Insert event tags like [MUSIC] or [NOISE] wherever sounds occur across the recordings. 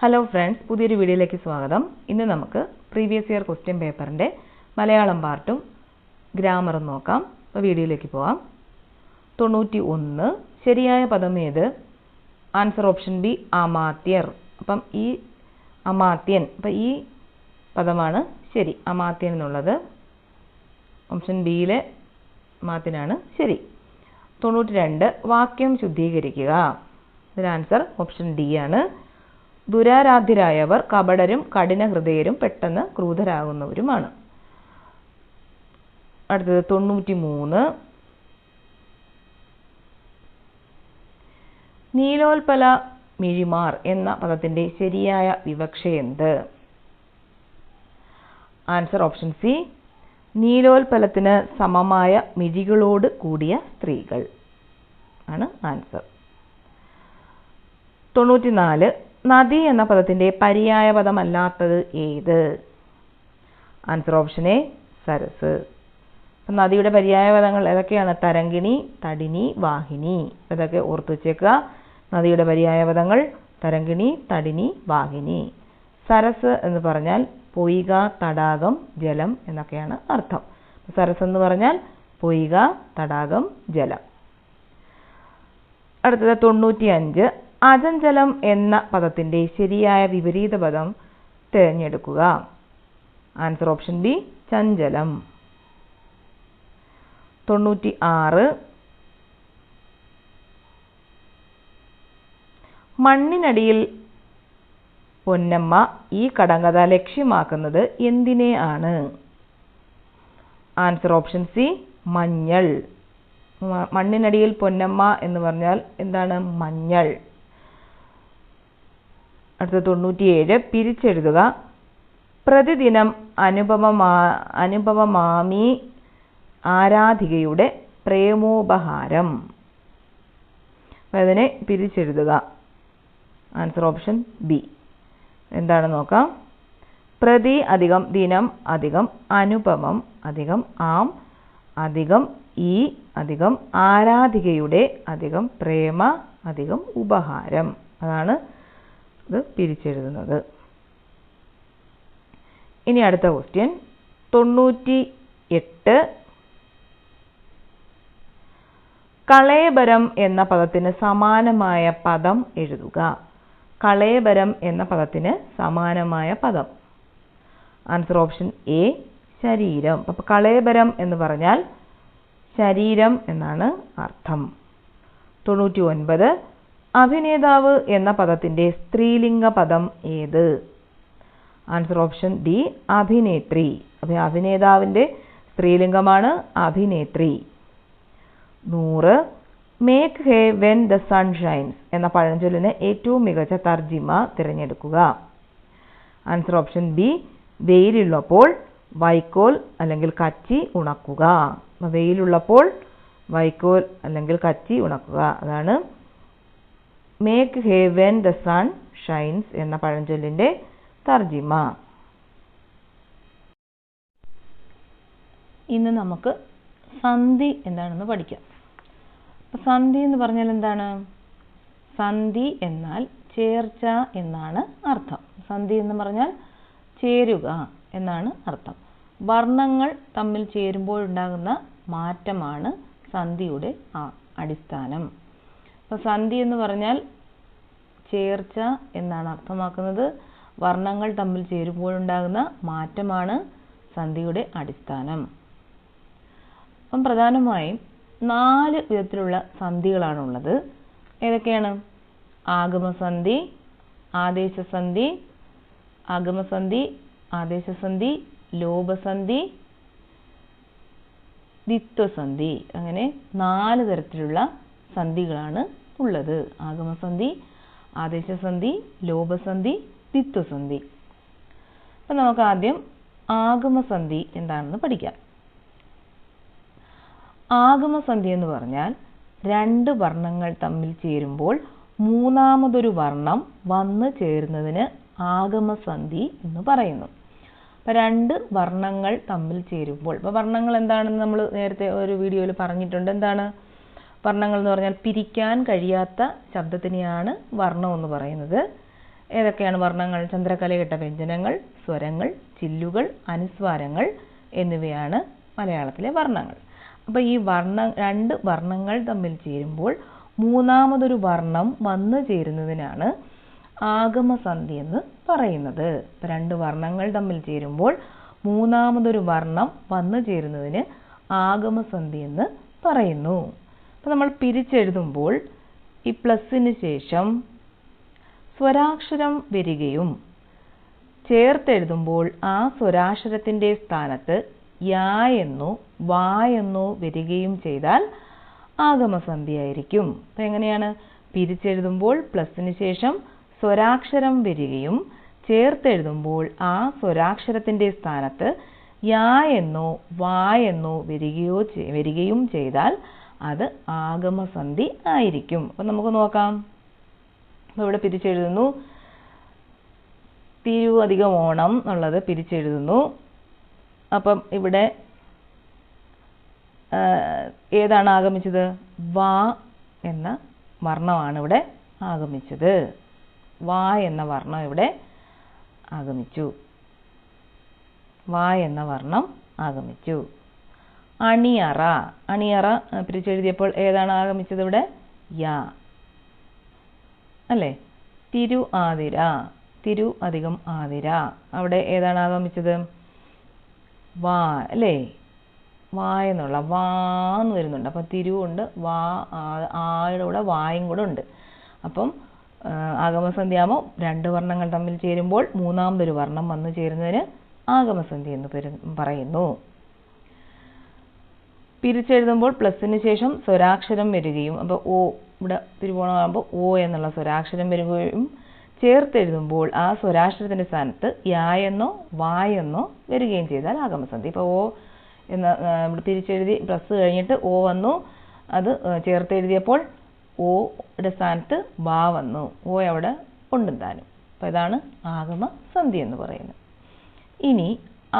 Hello friends പുതിയൊരു വീഡിയോയിലേക്ക് സ്വാഗതം. ഇന്ന് നമുക്ക് പ്രീവിയസ് ഇയർ ക്വസ്റ്റ്യൻ പേപ്പറിന്റെ മലയാളം പാർട്ടും ഗ്രാമറും നോക്കാം. അപ്പോൾ വീഡിയോയിലേക്ക് പോവാം. തൊണ്ണൂറ്റി ഒന്ന് ശരിയായ പദം ഏത്? ആൻസർ ഓപ്ഷൻ ബി അമാത്യർ അപ്പം ഈ അമാത്യൻ അപ്പം ഈ പദമാണ് ശരി. അമാത്യൻ എന്നുള്ളത് ഓപ്ഷൻ ബിയിലെ അമാത്യനാണ് ശരി. തൊണ്ണൂറ്റി രണ്ട് വാക്യം ശുദ്ധീകരിക്കുക. ഇതിന് ആൻസർ ഓപ്ഷൻ ഡി ആണ്. ദുരാരാധ്യരായവർ കപടരും കഠിന ഹൃദയരും പെട്ടെന്ന് ക്രൂധരാകുന്നവരുമാണ് അടുത്തത് തൊണ്ണൂറ്റി മൂന്ന് നീലോൽപല മിഴിമാർ എന്ന പദത്തിന്റെ ശരിയായ വിവക്ഷ എന്ത് ആൻസർ ഓപ്ഷൻ സി നീലോൽപലത്തിന് സമമായ മിഴികളോട് കൂടിയ സ്ത്രീകൾ ആണ് ആൻസർ. തൊണ്ണൂറ്റിനാല് നദി എന്ന പദത്തിന്റെ പര്യായ പദമല്ലാത്തത് ഏത്? ആൻസർ ഓപ്ഷൻ എ സരസ്. അപ്പം നദിയുടെ പര്യായ പദങ്ങൾ ഏതൊക്കെയാണ്? തരങ്കിണി തടിനി വാഹിനി. ഇതൊക്കെ ഓർത്തു വെച്ചേക്കുക. നദിയുടെ പര്യായ പദങ്ങൾ തരങ്കിണി തടിനി വാഹിനി. സരസ് എന്ന് പറഞ്ഞാൽ പൊയ്ക തടാകം ജലം എന്നൊക്കെയാണ് അർത്ഥം. സരസ് എന്ന് പറഞ്ഞാൽ പൊയ്ക തടാകം ജലം. അടുത്തത് തൊണ്ണൂറ്റി അഞ്ച് അജഞ്ചലം എന്ന പദത്തിന്റെ ശരിയായ വിപരീത പദം തിരഞ്ഞെടുക്കുക. ആൻസർ ഓപ്ഷൻ ബി ചഞ്ചലം. തൊണ്ണൂറ്റി ആറ് മണ്ണിനടിയിൽ പൊന്നമ്മ ഈ കടങ്കഥ ലക്ഷ്യമാക്കുന്നത് എന്തിനെ ആണ് ആൻസർ ഓപ്ഷൻ സി മഞ്ഞൾ മണ്ണിനടിയിൽ പൊന്നമ്മ എന്ന് പറഞ്ഞാൽ എന്താണ്? മഞ്ഞൾ. അടുത്ത തൊണ്ണൂറ്റിയേഴ്. പിരിച്ചെഴുതുക. പ്രതിദിനം അനുപമമാ അനുപമമാമി ആരാധികയുടെ പ്രേമോപഹാരം. അതിനെ പിരിച്ചെഴുതുക. ആൻസർ ഓപ്ഷൻ ബി എന്താണ് നോക്കാം. പ്രതി അധികം ദിനം അധികം അനുപമം അധികം ആം അധികം ഈ അധികം ആരാധികയുടെ അധികം പ്രേമ അധികം ഉപഹാരം. അതാണ് ഇത് പിരിച്ചെഴുതുന്നത്. ഇനി അടുത്ത ക്വസ്റ്റ്യൻ തൊണ്ണൂറ്റി എട്ട് കളേബരം എന്ന പദത്തിന് സമാനമായ പദം എഴുതുക. കളേബരം എന്ന പദത്തിന് സമാനമായ പദം. ആൻസർ ഓപ്ഷൻ എ ശരീരം. അപ്പം കളേബരം എന്ന് പറഞ്ഞാൽ ശരീരം എന്നാണ് അർത്ഥം. തൊണ്ണൂറ്റി ഒൻപത് അഭിനേതാവ് എന്ന പദത്തിന്റെ സ്ത്രീലിംഗ പദം ഏത്? ആൻസർ ഓപ്ഷൻ ഡി അഭിനേത്രി. അപ്പൊ അഭിനേതാവിന്റെ സ്ത്രീലിംഗമാണ് അഭിനേത്രി. നൂറ് make hay when the sun shines എന്ന പഴഞ്ചൊല്ലിന് ഏറ്റവും മികച്ച തർജിമ തിരഞ്ഞെടുക്കുക. ആൻസർ ഓപ്ഷൻ ബി വെയിലുള്ളപ്പോൾ വൈക്കോൽ അല്ലെങ്കിൽ കച്ചി ഉണക്കുക. വെയിലുള്ളപ്പോൾ വൈക്കോൽ അല്ലെങ്കിൽ കച്ചി ഉണക്കുക. അതാണ് make hay when the sun shines എന്ന പഴഞ്ചൊല്ലിന്റെ തർജിമ ഇന്ന് നമുക്ക് സന്ധി എന്താണെന്ന് പഠിക്കാം. സന്ധി എന്ന് പറഞ്ഞാൽ എന്താണ്? സന്ധി എന്നാൽ ചേർച്ച എന്നാണ് അർത്ഥം. സന്ധി എന്ന് പറഞ്ഞാൽ ചേരുക എന്നാണ് അർത്ഥം. വർണങ്ങൾ തമ്മിൽ ചേരുമ്പോഴുണ്ടാകുന്ന മാറ്റമാണ് സന്ധിയുടെ അടിസ്ഥാനം. അപ്പോൾ സന്ധി എന്ന് പറഞ്ഞാൽ ചേർച്ച എന്നാണ് അർത്ഥമാക്കുന്നത്. വർണങ്ങൾ തമ്മിൽ ചേരുമ്പോഴുണ്ടാകുന്ന മാറ്റമാണ് സന്ധിയുടെ അടിസ്ഥാനം. അപ്പം പ്രധാനമായും നാല് വിധത്തിലുള്ള സന്ധികളാണുള്ളത്. ഏതൊക്കെയാണ്? ആഗമസന്ധി ആദേശസന്ധി ആഗമസന്ധി ആദേശസന്ധി ലോപസന്ധി ദിത്വസന്ധി. അങ്ങനെ നാല് തരത്തിലുള്ള സന്ധികളാണ് ഉള്ളത്. ആഗമസന്ധി ആദേശസന്ധി ലോപസന്ധി ദിത്വസന്ധി. അപ്പം നമുക്ക് ആദ്യം ആഗമസന്ധി എന്താണെന്ന് പഠിക്കാം. ആഗമസന്ധി എന്ന് പറഞ്ഞാൽ രണ്ട് വർണങ്ങൾ തമ്മിൽ ചേരുമ്പോൾ മൂന്നാമതൊരു വർണം വന്ന് ചേരുന്നതിന് ആഗമസന്ധി എന്ന് പറയുന്നു. അപ്പം രണ്ട് വർണങ്ങൾ തമ്മിൽ ചേരുമ്പോൾ ഇപ്പോൾ വർണങ്ങൾ എന്താണെന്ന് നമ്മൾ നേരത്തെ ഒരു വീഡിയോയിൽ പറഞ്ഞിട്ടുണ്ട്. എന്താണ്? വർണങ്ങൾ എന്ന് പറഞ്ഞാൽ പിരിക്കാൻ കഴിയാത്ത ശബ്ദത്തിനെയാണ് വർണം എന്ന് പറയുന്നത്. ഏതൊക്കെയാണ് വർണങ്ങൾ? ചന്ദ്രകലയിട്ട വ്യഞ്ജനങ്ങൾ സ്വരങ്ങൾ ചില്ലുകൾ അനുസ്വാരങ്ങൾ എന്നിവയാണ് മലയാളത്തിലെ വർണങ്ങൾ. അപ്പോൾ ഈ വർണ രണ്ട് വർണങ്ങൾ തമ്മിൽ ചേരുമ്പോൾ മൂന്നാമതൊരു വർണം വന്നു ചേരുന്നതിനാണ് ആഗമസന്ധി എന്ന് പറയുന്നത്. രണ്ട് വർണങ്ങൾ തമ്മിൽ ചേരുമ്പോൾ മൂന്നാമതൊരു വർണം വന്നു ചേരുന്നതിന് ആഗമസന്ധി എന്ന് പറയുന്നു. അപ്പം നമ്മൾ പിരിച്ചെഴുതുമ്പോൾ ഈ പ്ലസ്സിന് ശേഷം സ്വരാക്ഷരം വരികയും ചേർത്തെഴുതുമ്പോൾ ആ സ്വരാക്ഷരത്തിന്റെ സ്ഥാനത്ത് യാ എന്നോ വാ എന്നോ വരികയും ചെയ്താൽ ആഗമസന്ധിയായിരിക്കും അപ്പം എങ്ങനെയാണ്? പിരിച്ചെഴുതുമ്പോൾ പ്ലസ്സിന് ശേഷം സ്വരാക്ഷരം വരികയും ചേർത്തെഴുതുമ്പോൾ ആ സ്വരാക്ഷരത്തിന്റെ സ്ഥാനത്ത് യാ എന്നോ വാ എന്നോ വരികയോ വരികയും ചെയ്താൽ അത് ആഗമസന്ധി ആയിരിക്കും. അപ്പം നമുക്ക് നോക്കാം. അപ്പോൾ ഇവിടെ പിരിച്ചെഴുതുന്നു. തിരു അധികം ഓണം എന്നുള്ളത് പിരിച്ചെഴുതുന്നു. അപ്പം ഇവിടെ ഏതാണ് ആഗമിച്ചത്? വാ എന്ന വർണമാണ് ഇവിടെ ആഗമിച്ചത്. വാ എന്ന വർണം ഇവിടെ ആഗമിച്ചു. വാ എന്ന വർണം ആഗമിച്ചു. അണിയറ. അണിയറ പിരിച്ചെഴുതിയപ്പോൾ ഏതാണ് ആഗമിച്ചത് ഇവിടെ യാ. അല്ലേ? തിരു ആതിര. തിരു അധികം ആതിര. അവിടെ ഏതാണ് ആഗമിച്ചത്? വാ അല്ലേ? വാ എന്നുള്ള വാ എന്ന് വരുന്നുണ്ട്. അപ്പം തിരുവുണ്ട് വാ ആയുടെ കൂടെ വായും കൂടെ ഉണ്ട്. അപ്പം ആഗമസന്ധ്യാകുമ്പോൾ രണ്ട് വർണങ്ങൾ തമ്മിൽ ചേരുമ്പോൾ മൂന്നാമതൊരു വർണം വന്നു ചേരുന്നതിന് ആഗമസന്ധി എന്ന് പറയുന്നു. പിരിച്ചെഴുതുമ്പോൾ പ്ലസ്സിന് ശേഷം സ്വരാക്ഷരം വരികയും. അപ്പോൾ ഓ ഇവിടെ തിരുവോണമാകുമ്പോൾ ഓ എന്നുള്ള സ്വരാക്ഷരം വരികയും ചേർത്തെഴുതുമ്പോൾ ആ സ്വരാക്ഷരത്തിന്റെ സ്ഥാനത്ത് യാ എന്നോ വാ എന്നോ വരികയും ചെയ്താൽ ആഗമസന്ധി. ഇപ്പോൾ ഓ എന്ന ഇവിടെ തിരിച്ചെഴുതി പ്ലസ് കഴിഞ്ഞിട്ട് ഓ വന്നു. അത് ചേർത്തെഴുതിയപ്പോൾ ഓയുടെ സ്ഥാനത്ത് വാ വന്നു. ഓ അവിടെ ഉണ്ടെന്താനും അപ്പോൾ ഇതാണ് ആഗമസന്ധി എന്ന് പറയുന്നത്. ഇനി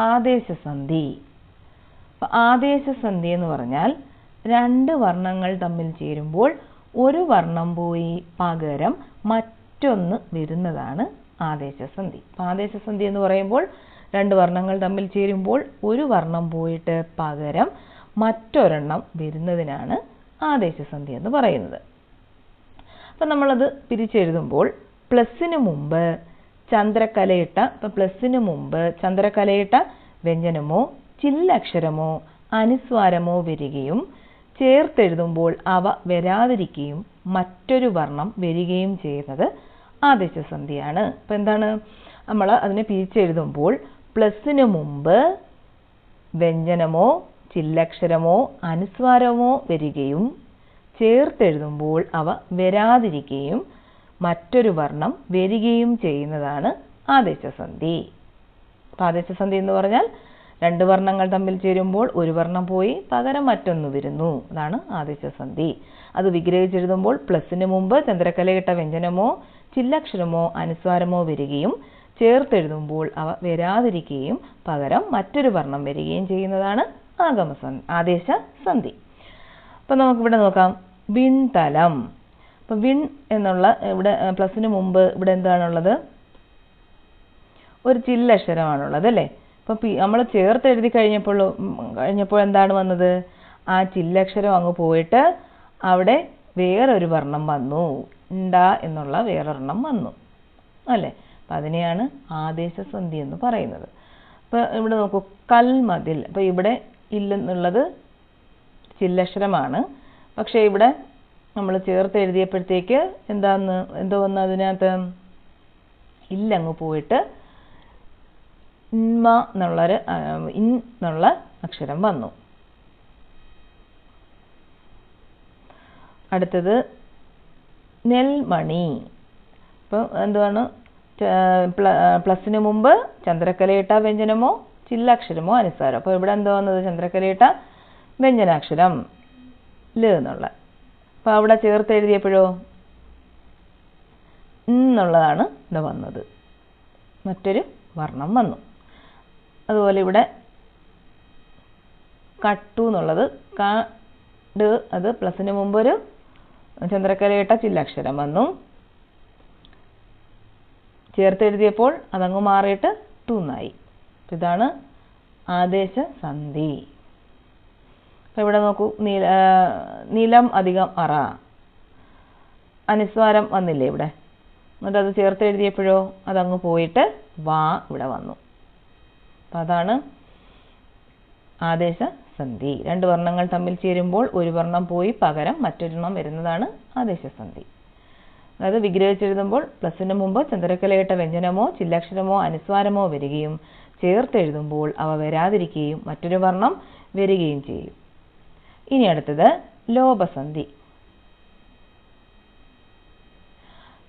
ആദേശസന്ധി. അപ്പോൾ ആദേശസന്ധി എന്ന് പറഞ്ഞാൽ രണ്ട് വർണങ്ങൾ തമ്മിൽ ചേരുമ്പോൾ ഒരു വർണം പോയി പകരം മറ്റൊന്ന് വരുന്നതാണ് ആദേശസന്ധി. അപ്പോൾ ആദേശസന്ധി എന്ന് പറയുമ്പോൾ രണ്ട് വർണങ്ങൾ തമ്മിൽ ചേരുമ്പോൾ ഒരു വർണം പോയിട്ട് പകരം മറ്റൊരെണ്ണം വരുന്നതിനാണ് ആദേശസന്ധി എന്ന് പറയുന്നത്. അപ്പം നമ്മളത് പിരിച്ചെഴുതുമ്പോൾ പ്ലസ്സിന് മുമ്പ് ചന്ദ്രക്കലയിട്ട ഇപ്പം പ്ലസ്സിന് മുമ്പ് ചന്ദ്രക്കലയിട്ട വ്യഞ്ജനമോ ചില്ലക്ഷരമോ അനുസ്വാരമോ വരികയും ചേർത്തെഴുതുമ്പോൾ അവ വരാതിരിക്കുകയും മറ്റൊരു വർണം വരികയും ചെയ്യുന്നത് ആദേശസന്ധിയാണ് അപ്പം എന്താണ്? നമ്മൾ അതിനെ പിരിച്ചെഴുതുമ്പോൾ പ്ലസ്സിന് മുമ്പ് വ്യഞ്ജനമോ ചില്ലക്ഷരമോ അനുസ്വാരമോ വരികയും ചേർത്തെഴുതുമ്പോൾ അവ വരാതിരിക്കുകയും മറ്റൊരു വർണം വരികയും ചെയ്യുന്നതാണ് ആദേശസന്ധി അപ്പം ആദേശസന്ധി എന്ന് പറഞ്ഞാൽ രണ്ട് വർണങ്ങൾ തമ്മിൽ ചേരുമ്പോൾ ഒരു വർണം പോയി പകരം മറ്റൊന്ന് വരുന്നു. അതാണ് ആദേശസന്ധി അത് വിഗ്രഹിച്ചെഴുതുമ്പോൾ പ്ലസിന് മുമ്പ് ചന്ദ്രക്കലയിട്ട വ്യഞ്ജനമോ ചില്ലക്ഷരമോ അനുസ്വാരമോ വരികയും ചേർത്തെഴുതുമ്പോൾ അവ വരാതിരിക്കുകയും പകരം മറ്റൊരു വർണം വരികയും ചെയ്യുന്നതാണ് ആഗമ ആദേശ സന്ധി. അപ്പം നമുക്കിവിടെ നോക്കാം. വിൺതലം. അപ്പം വിൺ എന്നുള്ള ഇവിടെ പ്ലസിന് മുമ്പ് ഇവിടെ എന്താണുള്ളത്? ഒരു ചില്ലക്ഷരമാണുള്ളത് അല്ലേ? അപ്പം നമ്മൾ ചേർത്ത് എഴുതി കഴിഞ്ഞപ്പോൾ കഴിഞ്ഞപ്പോൾ എന്താണ് വന്നത്? ആ ചില്ലക്ഷരം അങ്ങ് പോയിട്ട് അവിടെ വേറൊരു വർണം വന്നു. ഉണ്ട എന്നുള്ള വേറൊരെണ്ണം വന്നു. അല്ലേ? അപ്പം അതിനെയാണ് ആദേശസന്ധി എന്ന് പറയുന്നത്. അപ്പോൾ ഇവിടെ നോക്കൂ കൽമതിൽ. അപ്പോൾ ഇവിടെ ഇല്ലെന്നുള്ളത് ചില്ലക്ഷരമാണ്. പക്ഷേ ഇവിടെ നമ്മൾ ചേർത്ത് എഴുതിയപ്പോഴത്തേക്ക് എന്താന്ന് എന്തോ വന്നു അതിനകത്ത്? ഇല്ലങ്ങ് പോയിട്ട് ഇൻമ എന്നുള്ളൊരു ഇൻ എന്നുള്ള അക്ഷരം വന്നു. അടുത്തത് നെൽമണി. അപ്പോൾ എന്തുവാണ്? പ്ലസിന് മുമ്പ് ചന്ദ്രക്കലയിട്ട വ്യഞ്ജനമോ ചില്ലക്ഷരമോ അനുസാരം. അപ്പോൾ ഇവിടെ എന്താ വന്നത്? ചന്ദ്രക്കലയിട്ട വ്യഞ്ജനാക്ഷരം ൽ എന്നുള്ള. അപ്പോൾ അവിടെ ചേർത്ത് എഴുതിയപ്പോഴോ? എന്നുള്ളതാണ് ഇത് വന്നത്. മറ്റൊരു വർണം വന്നു. അതുപോലെ ഇവിടെ കട്ടു എന്നുള്ളത് കാട് അത് പ്ലസിന് മുമ്പ് ഒരു ചന്ദ്രക്കലയിട്ട ചില്ലക്ഷരം വന്നു. ചേർത്തെഴുതിയപ്പോൾ അതങ്ങ് മാറിയിട്ട് ടു ഇതാണ് ആദേശ സന്ധി. അപ്പം ഇവിടെ നോക്കൂ നീല നീലം അധികം അറ. അനുസ്വാരം വന്നില്ലേ ഇവിടെ? എന്നിട്ട് അത് ചേർത്ത് എഴുതിയപ്പോഴോ അതങ്ങ് പോയിട്ട് വാ ഇവിടെ വന്നു. അപ്പം അതാണ് ആദേശ സന്ധി. രണ്ട് വർണങ്ങൾ തമ്മിൽ ചേരുമ്പോൾ ഒരു വർണം പോയി പകരം മറ്റൊരെണ്ണം വരുന്നതാണ് ആദേശസന്ധി അതായത് വിഗ്രഹിച്ചെഴുതുമ്പോൾ പ്ലസിന് മുമ്പ് ചന്ദ്രക്കലയിട്ട വ്യഞ്ജനമോ ചില്ലക്ഷരമോ അനുസ്വാരമോ വരികയും ചേർത്തെഴുതുമ്പോൾ അവ വരാതിരിക്കുകയും മറ്റൊരു വർണം വരികയും ചെയ്യും. ഇനി അടുത്തത് ലോപസന്ധി.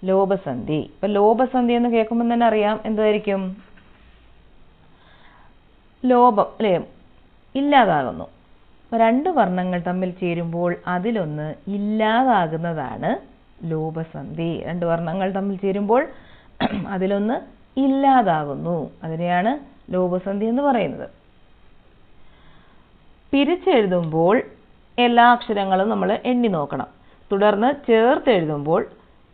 ലോപസന്ധി. ഇപ്പൊ ലോപസന്ധി എന്ന് കേൾക്കുമ്പോൾ തന്നെ അറിയാം. എന്തായിരിക്കും? ലോപം അല്ലേ? ഇല്ലാതാകുന്നു. രണ്ട് വർണങ്ങൾ തമ്മിൽ ചേരുമ്പോൾ അതിലൊന്ന് ഇല്ലാതാകുന്നതാണ് ലോപസന്ധി. രണ്ട് വർണങ്ങൾ തമ്മിൽ ചേരുമ്പോൾ [CLEARS THROAT] അതിലൊന്ന് ഇല്ലാതാകുന്നു. അതിനെയാണ് ലോപസന്ധി എന്ന് പറയുന്നത്. പിരിച്ചെഴുതുമ്പോൾ എല്ലാ അക്ഷരങ്ങളും നമ്മൾ എണ്ണി നോക്കണം. തുടർന്ന് ചേർത്തെഴുതുമ്പോൾ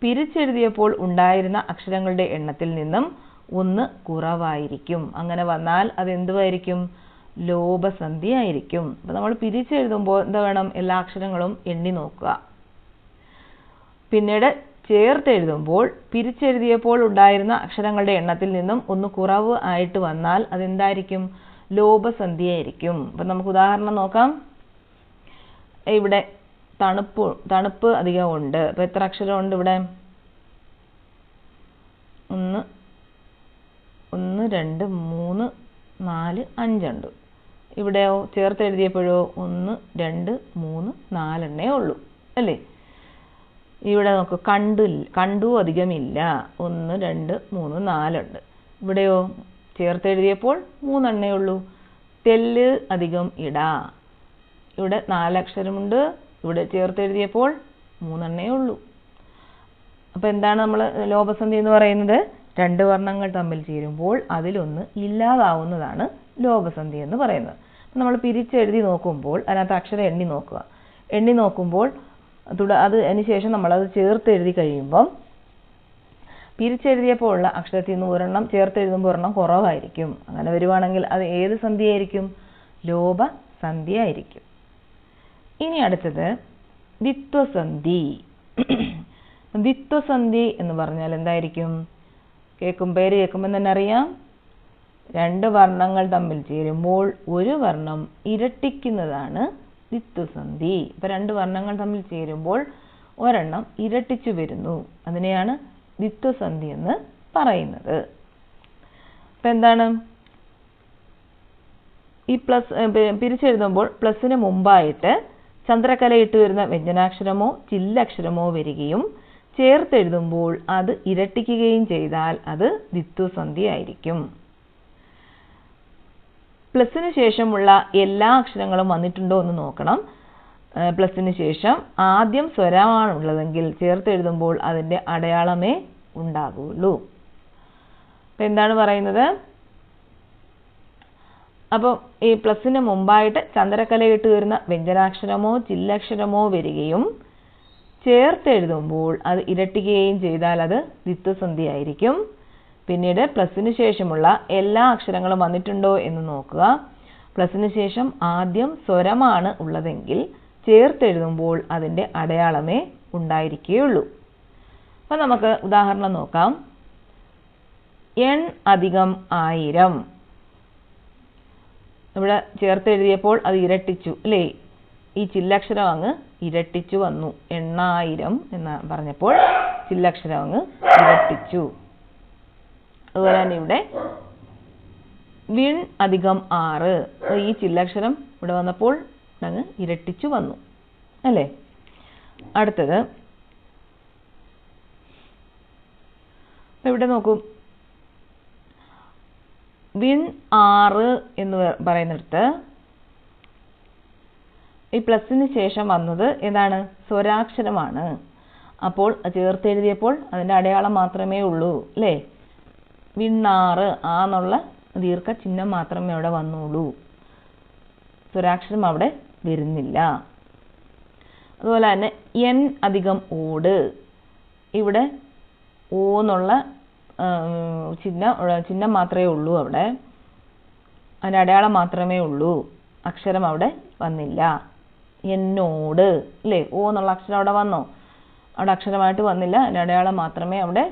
പിരിച്ചെഴുതിയപ്പോൾ ഉണ്ടായിരുന്ന അക്ഷരങ്ങളുടെ എണ്ണത്തിൽ നിന്നും ഒന്ന് കുറവായിരിക്കും. അങ്ങനെ വന്നാൽ അത് എന്തുവായിരിക്കും ലോപസന്ധി ആയിരിക്കും അപ്പൊ നമ്മൾ പിരിച്ചെഴുതുമ്പോൾ എന്താ വേണം? എല്ലാ അക്ഷരങ്ങളും എണ്ണി നോക്കുക. പിന്നീട് ചേർത്തെഴുതുമ്പോൾ പിരിച്ചെഴുതിയപ്പോൾ ഉണ്ടായിരുന്ന അക്ഷരങ്ങളുടെ എണ്ണത്തിൽ നിന്നും ഒന്ന് കുറവ് ആയിട്ട് വന്നാൽ അതെന്തായിരിക്കും? ലോപസന്ധി ആയിരിക്കും അപ്പൊ നമുക്ക് ഉദാഹരണം നോക്കാം. ഇവിടെ തണുപ്പ് തണുപ്പ് അധികം ഉണ്ട്. അപ്പൊ എത്ര അക്ഷരം ഉണ്ട് ഇവിടെ? ഒന്ന് ഒന്ന് രണ്ട് മൂന്ന് നാല് അഞ്ചുണ്ട്. ഇവിടെയോ ചേർത്ത് എഴുതിയപ്പോഴോ ഒന്ന് രണ്ട് മൂന്ന് നാലെണ്ണേ ഉള്ളൂ അല്ലേ? ഇവിടെ നോക്ക് കണ്ടു കണ്ടു അധികമില്ല. ഒന്ന് രണ്ട് മൂന്ന് നാലുണ്ട്. ഇവിടെയോ ചേർത്ത് എഴുതിയപ്പോൾ മൂന്നെണ്ണേ ഉള്ളൂ. തെല്ല് അധികം ഇടാ. ഇവിടെ നാലക്ഷരമുണ്ട്. ഇവിടെ ചേർത്ത് എഴുതിയപ്പോൾ മൂന്നെണ്ണേ ഉള്ളൂ. അപ്പോൾ എന്താണ് നമ്മൾ ലോപസന്ധി എന്ന് പറയുന്നത്? രണ്ട് വർണങ്ങൾ തമ്മിൽ ചേരുമ്പോൾ അതിലൊന്ന് ഇല്ലാതാവുന്നതാണ് ലോപസന്ധി എന്ന് പറയുന്നത്. നമ്മൾ പിരിച്ചെഴുതി നോക്കുമ്പോൾ അതിനകത്ത് അക്ഷരം എണ്ണി നോക്കുക. എണ്ണി നോക്കുമ്പോൾ തുട അത് അതിനുശേഷം നമ്മളത് ചേർത്ത് എഴുതി കഴിയുമ്പം പിരിച്ചെഴുതിയപ്പോൾ ഉള്ള അക്ഷരത്തിൽ നിന്ന് ഒരെണ്ണം ചേർത്ത് എഴുതുമ്പോൾ ഒരെണ്ണം കുറവായിരിക്കും. അങ്ങനെ വരുവാണെങ്കിൽ അത് ഏത് സന്ധിയായിരിക്കും? ലോപ സന്ധിയായിരിക്കും ഇനി അടുത്തത് ദ്വിത്വസന്ധി ദ്വിത്വസന്ധി എന്ന് പറഞ്ഞാൽ എന്തായിരിക്കും? കേൾക്കും പേര് കേൾക്കുമ്പോൾ തന്നെ അറിയാം. രണ്ട് വർണങ്ങൾ തമ്മിൽ ചേരുമ്പോൾ ഒരു വർണം ഇരട്ടിക്കുന്നതാണ് ദിത്വസന്ധി. ഇപ്പം രണ്ട് വർണങ്ങൾ തമ്മിൽ ചേരുമ്പോൾ ഒരെണ്ണം ഇരട്ടിച്ചു വരുന്നു. അതിനെയാണ് ദിത്വസന്ധി എന്ന് പറയുന്നത്. അപ്പം എന്താണ്? ഈ പ്ലസ് പിരിച്ചെഴുതുമ്പോൾ പ്ലസ്സിന് മുമ്പായിട്ട് ചന്ദ്രക്കലയിട്ട് വരുന്ന വ്യഞ്ജനാക്ഷരമോ ചില്ലക്ഷരമോ വരികയും ചേർത്തെഴുതുമ്പോൾ അത് ഇരട്ടിക്കുകയും ചെയ്താൽ അത് ആയിരിക്കും പ്ലസിന് ശേഷമുള്ള എല്ലാ അക്ഷരങ്ങളും വന്നിട്ടുണ്ടോ എന്ന് നോക്കണം. പ്ലസിന് ശേഷം ആദ്യം സ്വരമാണുള്ളതെങ്കിൽ ചേർത്തെഴുതുമ്പോൾ അതിന്റെ അടയാളമേ ഉണ്ടാകുള്ളൂ അപ്പം എന്താണ് പറയുന്നത്? അപ്പോൾ ഈ പ്ലസിന് മുമ്പായിട്ട് ചന്ദ്രക്കലയിട്ട് വരുന്ന വ്യഞ്ജനാക്ഷരമോ ചില്ലക്ഷരമോ വരികയും ചേർത്തെഴുതുമ്പോൾ അത് ഇരട്ടിക്കുകയും ചെയ്താൽ അത് ദിത്വസന്ധി ആയിരിക്കും പിന്നീട് പ്ലസിന് ശേഷമുള്ള എല്ലാ അക്ഷരങ്ങളും വന്നിട്ടുണ്ടോ എന്ന് നോക്കുക. പ്ലസിന് ശേഷം ആദ്യം സ്വരമാണ് ഉള്ളതെങ്കിൽ ചേർത്തെഴുതുമ്പോൾ അതിന്റെ അടയാളമേ ഉണ്ടായിരിക്കുകയുള്ളൂ. അപ്പം നമുക്ക് ഉദാഹരണം നോക്കാം. എൺ അധികം ആയിരം. ഇവിടെ ചേർത്തെഴുതിയപ്പോൾ അത് ഇരട്ടിച്ചു അല്ലേ? ഈ ചില്ലക്ഷരം അങ്ങ് ഇരട്ടിച്ചു വന്നു. എണ്ണായിരം എന്ന് പറഞ്ഞപ്പോൾ ചില്ലക്ഷരം അങ്ങ് ഇരട്ടിച്ചു. അതുപോലെ തന്നെ ഇവിടെ വിൺ അധികം ആറ്. ഈ ചില്ലക്ഷരം ഇവിടെ വന്നപ്പോൾ അങ്ങ് ഇരട്ടിച്ചു വന്നു. അല്ലേ? അടുത്തത്. ഇവിടെ നോക്കൂ. വിൺ ആറ് എന്ന് പറയുന്നിടത്ത് ഈ പ്ലസിന് ശേഷം വന്നത് ഏതാണ്? സ്വരാക്ഷരമാണ്. അപ്പോൾ ചേർത്തെഴുതിയപ്പോൾ അതിന്റെ അടയാളം മാത്രമേ ഉള്ളൂ അല്ലേ? വിണ്ണാറ് ആ എന്നുള്ള ദീർഘ ചിഹ്നം മാത്രമേ അവിടെ വന്നുള്ളൂ. സ്വരാക്ഷരം അവിടെ വരുന്നില്ല. അതുപോലെ തന്നെ എൻ അധികം ഓട്. ഇവിടെ ഓ എന്നുള്ള ചിഹ്നം ചിഹ്നം മാത്രമേ ഉള്ളൂ അവിടെ. അതിന്റെ അടയാളം മാത്രമേ ഉള്ളൂ. അക്ഷരം അവിടെ വന്നില്ല. എന്നോട് അല്ലേ ഓ എന്നുള്ള അക്ഷരം അവിടെ വന്നോ? അവിടെ അക്ഷരമായിട്ട് വന്നില്ല. അതിന്റെ അടയാളം മാത്രമേ അവിടെ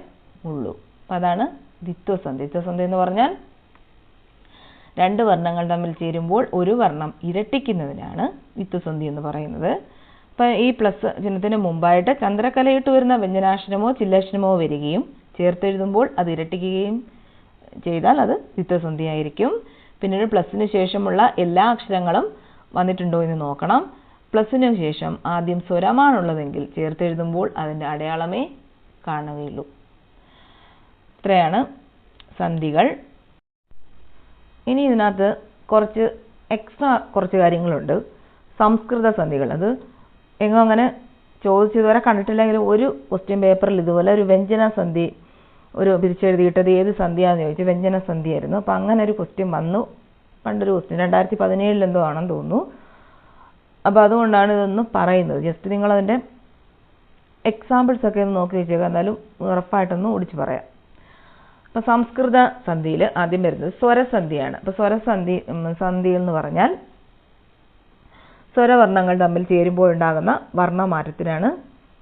ഉള്ളൂ. അപ്പം അതാണ് ദ്വിത്വസന്ധി ദ്വിത്വസന്ധി എന്ന് പറഞ്ഞാൽ രണ്ട് വർണങ്ങൾ തമ്മിൽ ചേരുമ്പോൾ ഒരു വർണം ഇരട്ടിക്കുന്നതിനാണ് ദ്വിത്വസന്ധി എന്ന് പറയുന്നത്. അപ്പം ഈ പ്ലസ് ചിഹ്നത്തിന് മുമ്പായിട്ട് ചന്ദ്രക്കലയിട്ട് വരുന്ന വ്യഞ്ജനാക്ഷരമോ ചില്ലക്ഷരമോ വരികയും ചേർത്തെഴുതുമ്പോൾ അത് ഇരട്ടിക്കുകയും ചെയ്താൽ അത് ദ്വിത്വസന്ധിയായിരിക്കും പിന്നീട് പ്ലസ്സിന് ശേഷമുള്ള എല്ലാ അക്ഷരങ്ങളും വന്നിട്ടുണ്ടോ എന്ന് നോക്കണം. പ്ലസിന് ശേഷം ആദ്യം സ്വരമാണുള്ളതെങ്കിൽ ചേർത്തെഴുതുമ്പോൾ അതിന്റെ അടയാളമേ കാണുകയുള്ളൂ. ഇത്രയാണ് സന്ധികൾ. ഇനി ഇതിനകത്ത് കുറച്ച് എക്സ്ട്രാ കുറച്ച് കാര്യങ്ങളുണ്ട്. സംസ്കൃത സന്ധികൾ. അത് എങ്ങും അങ്ങനെ ചോദിച്ചു ഇതുവരെ കണ്ടിട്ടില്ലെങ്കിലും ഒരു ക്വസ്റ്റ്യൻ പേപ്പറിൽ ഇതുപോലെ ഒരു വ്യഞ്ജന സന്ധി ഒരു പിരിച്ചെഴുതിയിട്ടത് ഏത് സന്ധിയാണെന്ന് ചോദിച്ചു വ്യഞ്ജന സന്ധിയായിരുന്നു. അപ്പോൾ അങ്ങനെ ഒരു ക്വസ്റ്റ്യൻ വന്നു. പണ്ടൊരു ക്വസ്റ്റ്യൻ രണ്ടായിരത്തി പതിനേഴിൽ എന്തോ ആണെന്ന് തോന്നുന്നു. അപ്പോൾ അതുകൊണ്ടാണ് ഇതൊന്ന് പറയുന്നത്. ജസ്റ്റ് നിങ്ങളതിന്റെ എക്സാമ്പിൾസ് ഒക്കെ ഒന്ന് നോക്കി വെച്ചേക്കുക എന്നാലും ഉറപ്പായിട്ടൊന്ന് ഓടിച്ച് പറയാം. അപ്പോൾ സംസ്കൃത സന്ധിയിൽ ആദ്യം വരുന്നത് സ്വരസന്ധിയാണ്. അപ്പോൾ സ്വരസന്ധി സന്ധി എന്ന് പറഞ്ഞാൽ സ്വരവർണങ്ങൾ തമ്മിൽ ചേരുമ്പോൾ ഉണ്ടാകുന്ന വർണമാറ്റത്തിനാണ്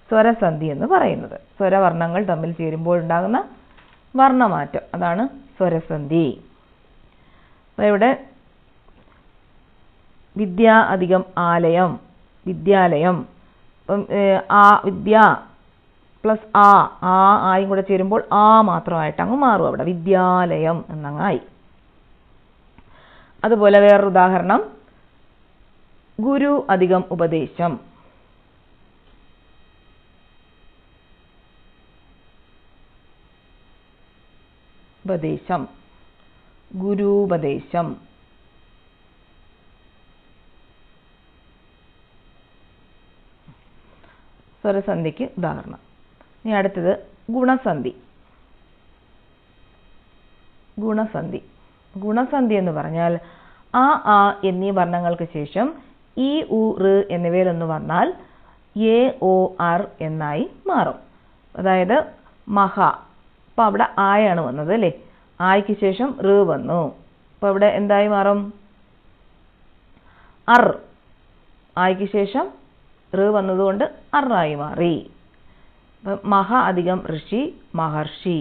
സ്വരസന്ധി എന്ന് പറയുന്നത്. സ്വരവർണങ്ങൾ തമ്മിൽ ചേരുമ്പോൾ ഉണ്ടാകുന്ന വർണമാറ്റം. അതാണ് സ്വരസന്ധി. അപ്പോൾ ഇവിടെ വിദ്യ അധികം ആലയം വിദ്യാലയം. അപ്പം ആ വിദ്യ പ്ലസ് ആ ആ ആയും കൂടെ ചേരുമ്പോൾ ആ മാത്രമായിട്ട് അങ്ങ് മാറും അവിടെ. വിദ്യാലയം എന്നങ്ങായി. അതുപോലെ വേറൊരു ഉദാഹരണം. ഗുരു അധികം ഉപദേശം. ഉപദേശം. ഗുരുപദേശം. സ്വരസന്ധിക്ക് ഉദാഹരണം. ഇനി അടുത്തത് ഗുണസന്ധി. ഗുണസന്ധി. ഗുണസന്ധി എന്ന് പറഞ്ഞാൽ ആ ആ എന്നീ വർണങ്ങൾക്ക് ശേഷം ഇ ഉ റ് എന്നിവയിലൊന്ന് വന്നാൽ എ ഒ ആർ എന്നായി മാറും. അതായത് മഹ. അപ്പോൾ അവിടെ ആയാണ് വന്നത് അല്ലേ? ആയ്ക്ക് ശേഷം റ് വന്നു. അപ്പോൾ അവിടെ എന്തായി മാറും? അർ. ആയ്ക്ക് ശേഷം റ് വന്നതുകൊണ്ട് അറായി മാറി. അപ്പം മഹ അധികം ഋഷി മഹർഷി.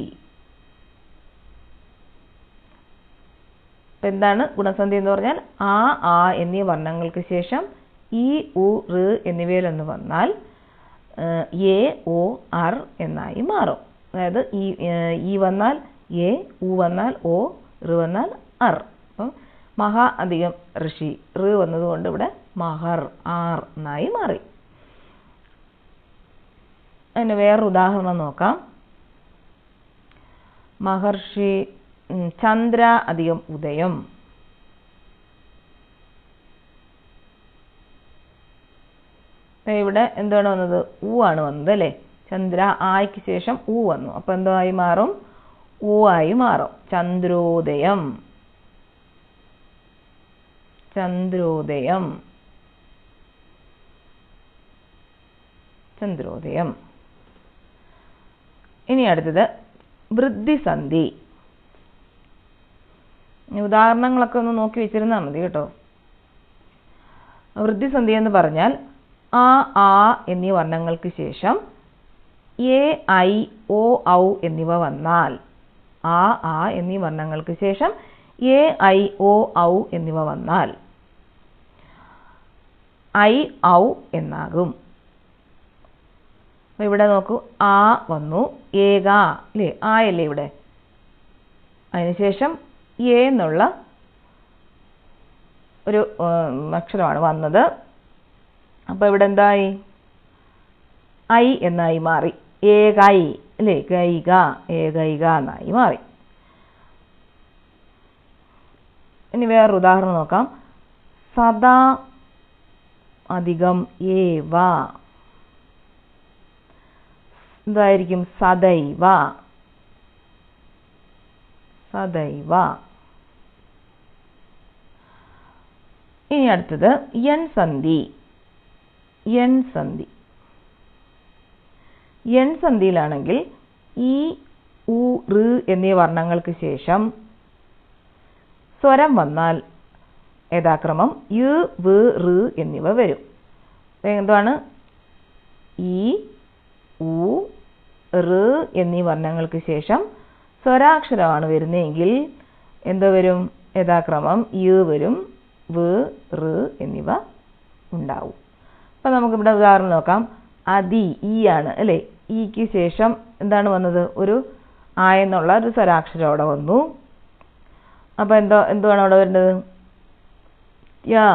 എന്താണ് ഗുണസന്ധി എന്ന് പറഞ്ഞാൽ ആ ആ എന്നീ വർണങ്ങൾക്ക് ശേഷം ഇ ഉ റ് എന്നിവയിലൊന്ന് വന്നാൽ എ ഒ ആർ എന്നായി മാറും. അതായത് ഈ ഈ വന്നാൽ എ ഉ വന്നാൽ ഒ റ് വന്നാൽ അർ. അപ്പം മഹ അധികം ഋഷി റ് വന്നതുകൊണ്ട് ഇവിടെ മഹർ ആർ എന്നായി മാറി. അതിന് വേറൊരു ഉദാഹരണം നോക്കാം. മഹർഷി ചന്ദ്ര അധികം ഉദയം. ഇവിടെ എന്താണ് വന്നത്? ഊ ആണ് വന്നത് അല്ലേ? ചന്ദ്ര ആയ്ക്ക് ശേഷം ഊ വന്നു. അപ്പൊ ആയി മാറും? ഊ ആയി മാറും. ചന്ദ്രോദയം. ചന്ദ്രോദയം. ചന്ദ്രോദയം. ഇനി അടുത്തത് വൃദ്ധിസന്ധി. ഉദാഹരണങ്ങളൊക്കെ ഒന്ന് നോക്കി വെച്ചിരുന്നാൽ മതി കേട്ടോ. വൃദ്ധിസന്ധി എന്ന് പറഞ്ഞാൽ ആ ആ എന്നീ വർണങ്ങൾക്ക് ശേഷം എ ഐ ഒ ഔ എന്നിവ വന്നാൽ. ആ ആ എന്നീ വർണങ്ങൾക്ക് ശേഷം എ ഐ ഒ ഔ എന്നിവ വന്നാൽ. ഐ ഔ എന്നാകും. അപ്പോൾ ഇവിടെ നോക്കൂ ആ വന്നു ഏക അല്ലേ ആയല്ലേ ഇവിടെ? അതിനുശേഷം എ എന്നുള്ള ഒരു അക്ഷരമാണ് വന്നത്. അപ്പോൾ ഇവിടെ എന്തായി? ഐ എന്നായി മാറി. ഏകൈ അല്ലേ ഗൈക ഏകൈക എന്നായി മാറി. ഇനി വേറൊരു ഉദാഹരണം നോക്കാം. സദാ അധികം ഏവ എന്തായിരിക്കും? സദൈവ. സദൈവ. ഇനി അടുത്തത് എൻ സന്ധി. എൻ സന്ധി. എൻ സന്ധിയിലാണെങ്കിൽ ഈ ഉ ഋ എന്നീ വർണങ്ങൾക്ക് ശേഷം സ്വരം വന്നാൽ യഥാക്രമം യു വ് ഋ എന്നിവ വരും. എന്താണ്? ഈ ഉ റ് എന്നീ വർണങ്ങൾക്ക് ശേഷം സ്വരാക്ഷരമാണ് വരുന്നതെങ്കിൽ എന്തോ വരും? യഥാക്രമം യ് വരും വ് റ് എന്നിവ ഉണ്ടാവും. അപ്പം നമുക്കിവിടെ ഉദാഹരണം നോക്കാം. അതി ഈ ആണ് അല്ലേ? ഈക്ക് ശേഷം എന്താണ് വന്നത്? ഒരു ആ എന്നുള്ള ഒരു സ്വരാക്ഷരം അവിടെ വന്നു. അപ്പം എന്തോ എന്തുവാണ് അവിടെ വരേണ്ടത് യാ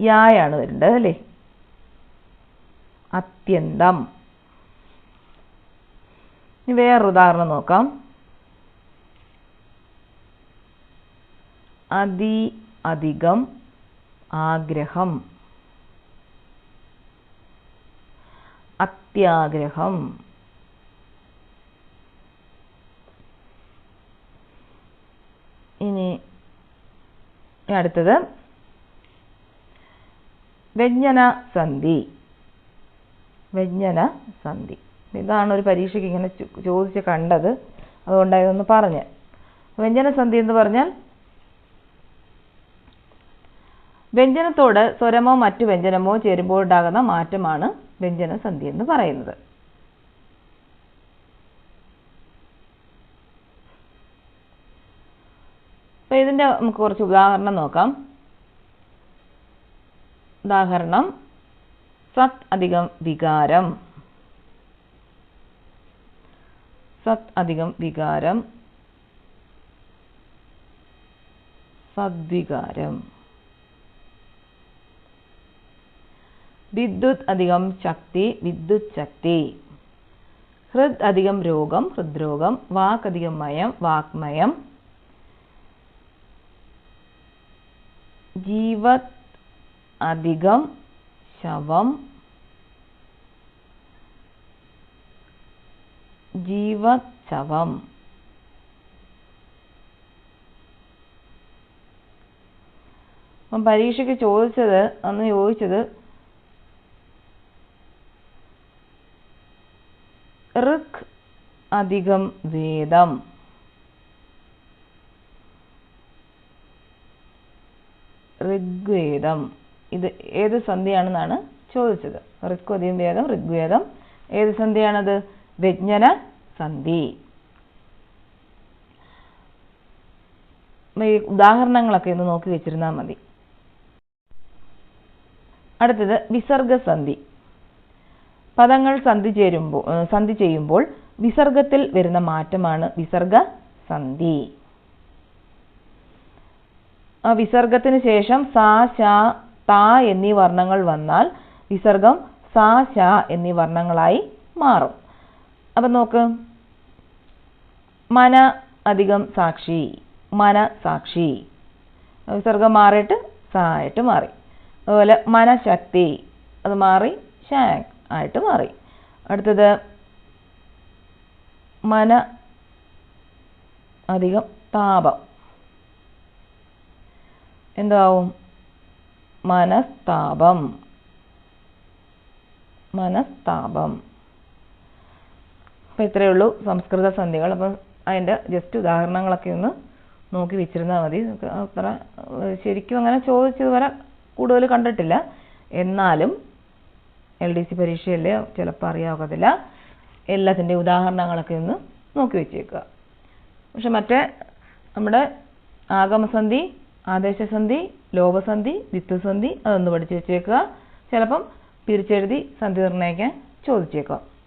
യായാണ് വരേണ്ടത് അല്ലേ? അത്യന്തം. ഇനി വേറൊരു ഉദാഹരണം നോക്കാം. അതി അധികം ആഗ്രഹം. അത്യാഗ്രഹം. ഇനി അടുത്തത്. വ്യഞ്ജന സന്ധി. വ്യഞ്ജന സന്ധി. ഇതാണ് ഒരു പരീക്ഷയ്ക്ക് ഇങ്ങനെ ചോദിച്ച് കണ്ടത്. അതുകൊണ്ടാണ് ഇതൊന്ന് പറഞ്ഞ്. വ്യഞ്ജനസന്ധി എന്ന് പറഞ്ഞാൽ വ്യഞ്ജനത്തോട് സ്വരമോ മറ്റു വ്യഞ്ജനമോ ചേരുമ്പോൾ ഉണ്ടാകുന്ന മാറ്റമാണ് വ്യഞ്ജനസന്ധി എന്ന് പറയുന്നത്. അപ്പൊ ഇതിന്റെ നമുക്ക് കുറച്ച് ഉദാഹരണം നോക്കാം. ഉദാഹരണം സത് അധികം വികാരം. സത് അധികം വികാരം സദ്വികാരം വിദ്യുത് അധികം ശക്തി വിദ്യുത് ശക്തി ഹൃദ് അധികം രോഗം ഹൃദ്രോഗം വാക് അധികം മയം വാക്മയം ജീവത് അധികം ശവം ജീവത് ശവം അപ്പം പരീക്ഷയ്ക്ക് ചോദിച്ചത് അന്ന് ചോദിച്ചത് ഋക് അധികം വേദം. ഋഗ്വേദം. ഇത് ഏത് സന്ധിയാണെന്നാണ് ചോദിച്ചത്. ഋക് അധികം വേദം ഋഗ്വേദം. ഏത് സന്ധിയാണത് വ്യഞ്ജന സന്ധി. ഈ ഉദാഹരണങ്ങളൊക്കെ ഒന്ന് നോക്കി വെച്ചിരുന്നാൽ മതി. അടുത്തത് വിസർഗസന്ധി പദങ്ങൾ സന്ധി ചേരുമ്പോൾ സന്ധി ചെയ്യുമ്പോൾ വിസർഗത്തിൽ വരുന്ന മാറ്റമാണ് വിസർഗ സന്ധി. വിസർഗത്തിന് ശേഷം സാ ശ താ എന്നീ വർണങ്ങൾ വന്നാൽ വിസർഗം സാ ശ എന്നീ വർണങ്ങളായി മാറും. അപ്പം നോക്ക്. മന അധികം സാക്ഷി. മന സാക്ഷി. വിസർഗം മാറിയിട്ട് സായിട്ട് മാറി. അതുപോലെ മനശക്തി. അത് മാറി ഷാങ് ആയിട്ട് മാറി. അടുത്തത് മന അധികം താപം. എന്താവും? മനസ്താപം. മനസ്താപം. അപ്പം ഇത്രയേ ഉള്ളൂ സംസ്കൃത സന്ധികൾ. അപ്പം അതിന്റെ ജസ്റ്റ് ഉദാഹരണങ്ങളൊക്കെ ഒന്ന് നോക്കി വെച്ചിരുന്നാൽ മതി. അത്ര ശരിക്കും അങ്ങനെ ചോദിച്ചത് വരെ കൂടുതൽ കണ്ടിട്ടില്ല. എന്നാലും എൽ ഡി സി പരീക്ഷയല്ലേ ചിലപ്പോൾ അറിയാവുകയില്ല എല്ലാത്തിന്റെ ഉദാഹരണങ്ങളൊക്കെ ഒന്ന് നോക്കി വെച്ചേക്കുക. പക്ഷെ മറ്റേ നമ്മുടെ ആഗമസന്ധി ആദേശസന്ധി ലോപസന്ധി ദ്വിത്വസന്ധി അതൊന്ന് പഠിച്ചു വെച്ചേക്കുക. ചിലപ്പം പിരിച്ചെഴുതി സന്ധി നിർണയിക്കാൻ ചോദിച്ചേക്കാം.